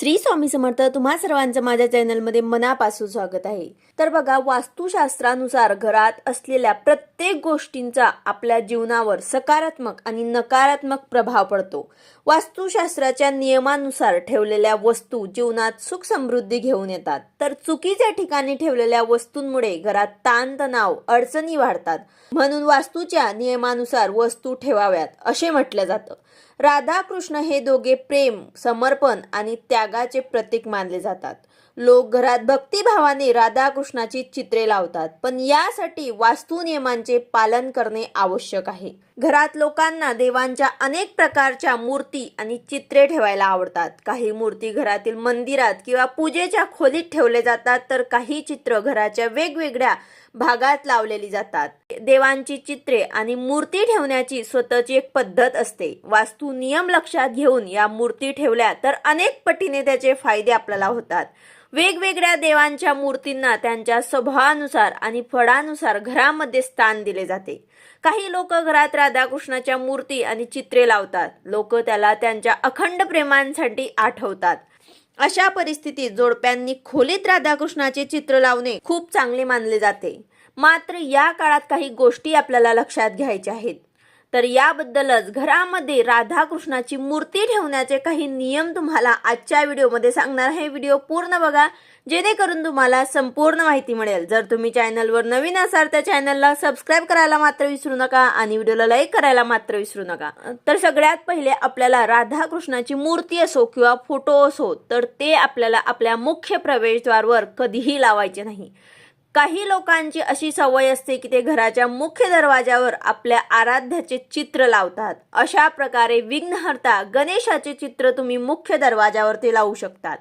श्री स्वामी समर्थ तुम्हा सर्वांचं माझ्या चॅनलमध्ये मनापासून स्वागत आहे. तर बघा वास्तुशास्त्रानुसार घरात असलेल्या प्रत्येक गोष्टींचा आपल्या जीवनावर सकारात्मक आणि नकारात्मक प्रभाव पडतो. वास्तुशास्त्राच्या नियमानुसार ठेवलेल्या वस्तू जीवनात सुख समृद्धी घेऊन येतात. तर चुकीच्या ठिकाणी ठेवलेल्या वस्तूंमुळे घरात ताणतणाव अडचणी वाढतात. म्हणून वास्तूच्या नियमानुसार वस्तू ठेवाव्यात असे म्हटलं जातं. राधाकृष्ण हे दोघे प्रेम समर्पण आणि त्यागाचे प्रतीक मानले जातात. लोक घरात भक्तिभावाने राधाकृष्णाची चित्रे लावतात पण यासाठी वास्तू नियमांचे पालन करणे आवश्यक आहे. घरात लोकांना देवांच्या अनेक प्रकारच्या मूर्ती आणि चित्रे ठेवायला आवडतात. काही मूर्ती घरातील मंदिरात किंवा पूजेच्या खोलीत ठेवले जातात तर काही चित्र घराच्या वेगवेगळ्या भागात लावलेली जातात. देवांची चित्रे आणि मूर्ती ठेवण्याची स्वतःची एक पद्धत असते. वास्तू नियम लक्षात घेऊन या मूर्ती ठेवल्या तर अनेक पटीने त्याचे फायदे आपल्याला होतात. वेगवेगळ्या देवांच्या मूर्तींना त्यांच्या स्वभावानुसार आणि फळानुसार घरामध्ये स्थान दिले जाते. काही लोक घरात राधाकृष्णाच्या मूर्ती आणि चित्रे लावतात. लोक त्याला त्यांच्या अखंड प्रेमांसाठी आठवतात. अशा परिस्थितीत जोडप्यांनी खोलीत राधाकृष्णाचे चित्र लावणे खूप चांगले मानले जाते. मात्र या काळात काही गोष्टी आपल्याला लक्षात घ्यायच्या आहेत. तर याबद्दलच घरामध्ये राधाकृष्णाची मूर्ती ठेवण्याचे काही नियम तुम्हाला आजच्या व्हिडिओमध्ये सांगणार आहे. व्हिडिओ पूर्ण बघा जेणेकरून तुम्हाला संपूर्ण माहिती मिळेल. जर तुम्ही चॅनलवर नवीन असाल तर चॅनलला सबस्क्राईब करायला मात्र विसरू नका आणि व्हिडिओला लाईक करायला मात्र विसरू नका. तर सगळ्यात पहिले आपल्याला राधाकृष्णाची मूर्ती असो किंवा फोटो असो तर ते आपल्याला आपल्या मुख्य प्रवेशद्वारवर कधीही लावायचे नाही. काही लोकांची अशी सवय असते की ते घराच्या मुख्य दरवाजावर आपल्या आराध्याचे चित्र लावतात. अशा प्रकारे विघ्नहर्ता गणेशाचे चित्र तुम्ही मुख्य दरवाजावरती लावू शकतात.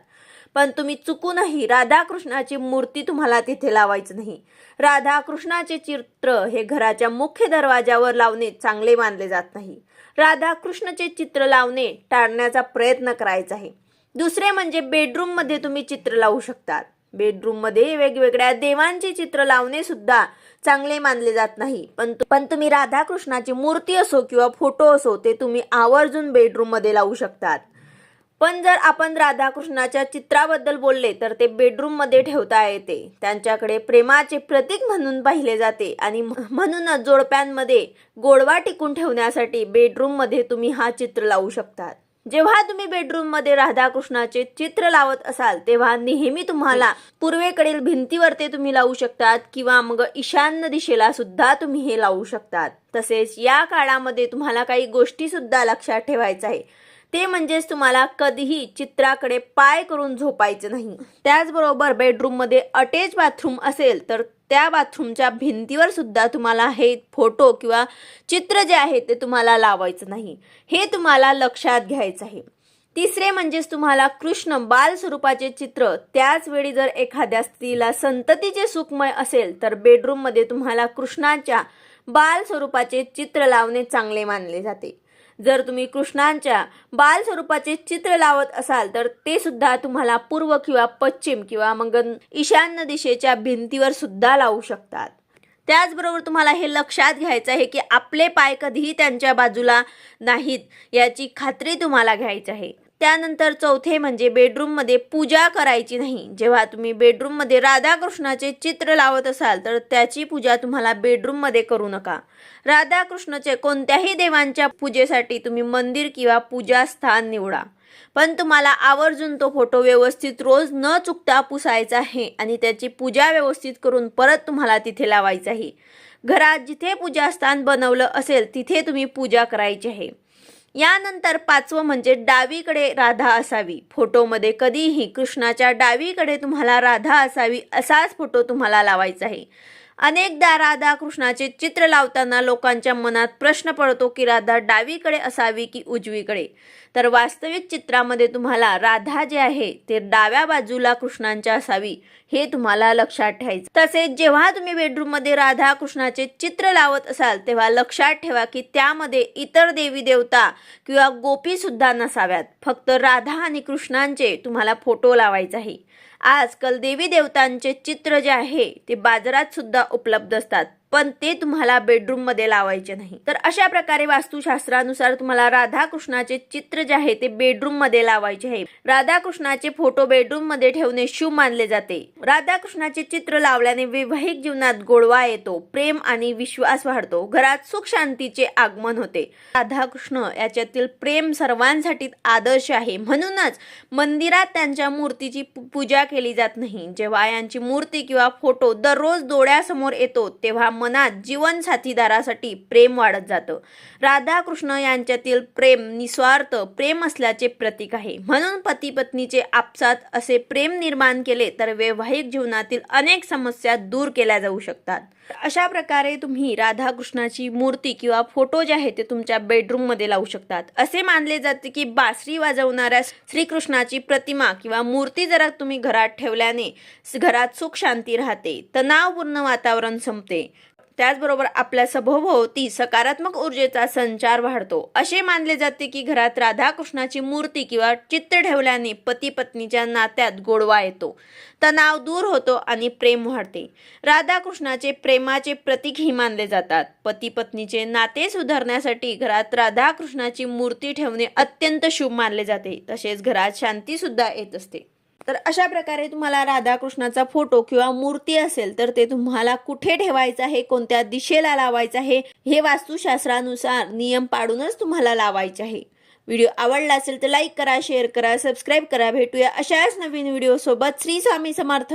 पण तुम्ही चुकूनही राधाकृष्णाची मूर्ती तुम्हाला तिथे लावायचं नाही. राधाकृष्णाचे चित्र हे घराच्या मुख्य दरवाजावर लावणे चांगले मानले जात नाही. राधाकृष्णचे चित्र लावणे टाळण्याचा प्रयत्न करायचा आहे. दुसरे म्हणजे बेडरूममध्ये तुम्ही चित्र लावू शकतात. बेडरूममध्ये वेगवेगळ्या देवांचे चित्र लावणे सुद्धा चांगले मानले जात नाही. पण पण तुम्ही राधाकृष्णाची मूर्ती असो किंवा फोटो असो ते तुम्ही आवर्जून बेडरूममध्ये लावू शकतात. पण जर आपण राधाकृष्णाच्या चित्राबद्दल बोलले तर ते बेडरूममध्ये ठेवता येते. त्यांच्याकडे प्रेमाचे प्रतीक म्हणून पाहिले जाते आणि म्हणूनच जोडप्यांमध्ये गोडवा टिकून ठेवण्यासाठी बेडरूममध्ये तुम्ही हा चित्र लावू शकतात. जेव्हा तुम्ही बेडरूममध्ये राधाकृष्णाचे चित्र लावत असाल तेव्हा नेहमी तुम्हाला पूर्वेकडील भिंतीवर ते तुम्ही लावू शकतात किंवा मग ईशान्य दिशेला सुद्धा तुम्ही हे लावू शकतात. तसेच या काळामध्ये तुम्हाला काही गोष्टी सुद्धा लक्षात ठेवायचं आहे. ते म्हणजेच तुम्हाला कधीही चित्राकडे पाय करून झोपायचं नाही. त्याचबरोबर बेडरूममध्ये अटॅच बाथरूम असेल तर त्या बाथरूमच्या भिंतीवर सुद्धा तुम्हाला हे फोटो किंवा चित्र जे आहे ते तुम्हाला लावायचं नाही. हे तुम्हाला लक्षात घ्यायचं आहे. तिसरे म्हणजेच तुम्हाला कृष्ण बाल स्वरूपाचे चित्र. त्याच वेळी जर एखाद्या स्त्रीला संततीचे सुखमय असेल तर बेडरूममध्ये तुम्हाला कृष्णाच्या बाल स्वरूपाचे चित्र लावणे चांगले मानले जाते. जर तुम्ही कृष्णांच्या बाल स्वरूपाचे चित्र लावत असाल तर ते सुद्धा तुम्हाला पूर्व किंवा पश्चिम किंवा मग ईशान्य दिशेच्या भिंतीवर सुद्धा लावू शकतात. त्याचबरोबर तुम्हाला हे लक्षात घ्यायचं आहे की आपले पाय कधीही त्यांच्या बाजूला नाहीत याची खात्री तुम्हाला घ्यायची आहे. त्यानंतर चौथे म्हणजे बेडरूममध्ये पूजा करायची नाही. जेव्हा तुम्ही बेडरूममध्ये राधाकृष्णाचे चित्र लावत असाल तर त्याची पूजा तुम्हाला बेडरूममध्ये करू नका. राधाकृष्णाचे कोणत्याही देवांच्या पूजेसाठी तुम्ही मंदिर किंवा पूजास्थान निवडा. पण तुम्हाला आवर्जून तो फोटो व्यवस्थित रोज न चुकता पुसायचा आहे आणि त्याची पूजा व्यवस्थित करून परत तुम्हाला तिथे लावायचं आहे. घरात जिथे पूजास्थान बनवलं असेल तिथे तुम्ही पूजा करायची आहे. यानंतर पाचवं म्हणजे डावीकडे राधा असावी. फोटोमध्ये कधीही कृष्णाच्या डावीकडे तुम्हाला राधा असावी असाच फोटो तुम्हाला लावायचा आहे. अनेकदा राधा कृष्णाचे चित्र लावताना लोकांच्या मनात प्रश्न पडतो की राधा डावीकडे असावी की उजवीकडे? तर वास्तविक चित्रामध्ये तुम्हाला राधा जे आहे ते डाव्या बाजूला कृष्णांच्या असावी हे तुम्हाला लक्षात ठेवायचं. तसेच जेव्हा तुम्ही बेडरूममध्ये राधा कृष्णाचे चित्र लावत असाल तेव्हा लक्षात ठेवा की त्यामध्ये इतर देवी देवता किंवा गोपी सुद्धा नसाव्यात. फक्त राधा आणि कृष्णांचे तुम्हाला फोटो लावायचे आहे. आजकाल देवी देवतांचे चित्र जे आहे ते बाजारात सुद्धा उपलब्ध असतात. पण ते तुम्हाला बेडरूममध्ये लावायचे नाही. तर अशा प्रकारे वास्तुशास्त्रानुसार तुम्हाला राधाकृष्णाचे चित्र जे आहे ते बेडरूममध्ये लावायचे आहे. राधाकृष्णाचे फोटो बेडरूममध्ये ठेवणे शुभ मानले जाते. राधाकृष्णाचे चित्र लावल्याने वैवाहिक जीवनात गोडवा येतो प्रेम आणि विश्वास वाढतो घरात सुख शांतीचे आगमन होते. राधाकृष्ण याच्यातील प्रेम सर्वांसाठी आदर्श आहे. म्हणूनच मंदिरात त्यांच्या मूर्तीची पूजा केली जात नाही. जेव्हा यांची मूर्ती किंवा फोटो दररोज डोळ्यासमोर येतो तेव्हा मनात जीवन साथीदारासाठी प्रेम वाढत जातं. राधाकृष्ण यांच्यातील प्रेम निस्वार्थ प्रेम असल्याचे प्रतीक आहे. म्हणून पती पत्नीचे आपसात असे प्रेम निर्माण केले तर वैवाहिक जीवनातील अनेक समस्या दूर केल्या जाऊ शकतात. अशा प्रकारे तुम्ही राधाकृष्णाची मूर्ती किंवा फोटो जे आहे ते तुमच्या बेडरूममध्ये लावू शकतात. असे मानले जाते की बासरी वाजवणाऱ्या श्रीकृष्णाची प्रतिमा किंवा मूर्ती जरा तुम्ही घरात ठेवल्याने घरात सुख शांती राहते. तणावपूर्ण वातावरण संपते. त्याचबरोबर आपल्या सभोवती सकारात्मक ऊर्जेचा संचार वाढतो. असे मानले जाते की घरात राधाकृष्णाची मूर्ती किंवा चित्र ठेवल्याने पती पत्नीच्या नात्यात गोडवा येतो. तणाव दूर होतो आणि प्रेम वाढते. राधाकृष्णाचे प्रेमाचे प्रतीकही मानले जातात. पती पत्नीचे नाते सुधारण्यासाठी घरात राधाकृष्णाची मूर्ती ठेवणे अत्यंत शुभ मानले जाते. तसेच घरात शांती सुद्धा येत असते. तर अशा प्रकारे तुम्हाला राधाकृष्णाचा फोटो किंवा मूर्ती असेल तर ते तुम्हाला कुठे ठेवायचं आहे कोणत्या दिशेला लावायचं आहे हे वास्तुशास्त्रानुसार नियम पाडूनच तुम्हाला लावायचे आहे. व्हिडिओ आवडला असेल तर लाईक करा शेअर करा सबस्क्राईब करा. भेटूया अशाच नवीन व्हिडिओसोबत. श्री स्वामी समर्थ.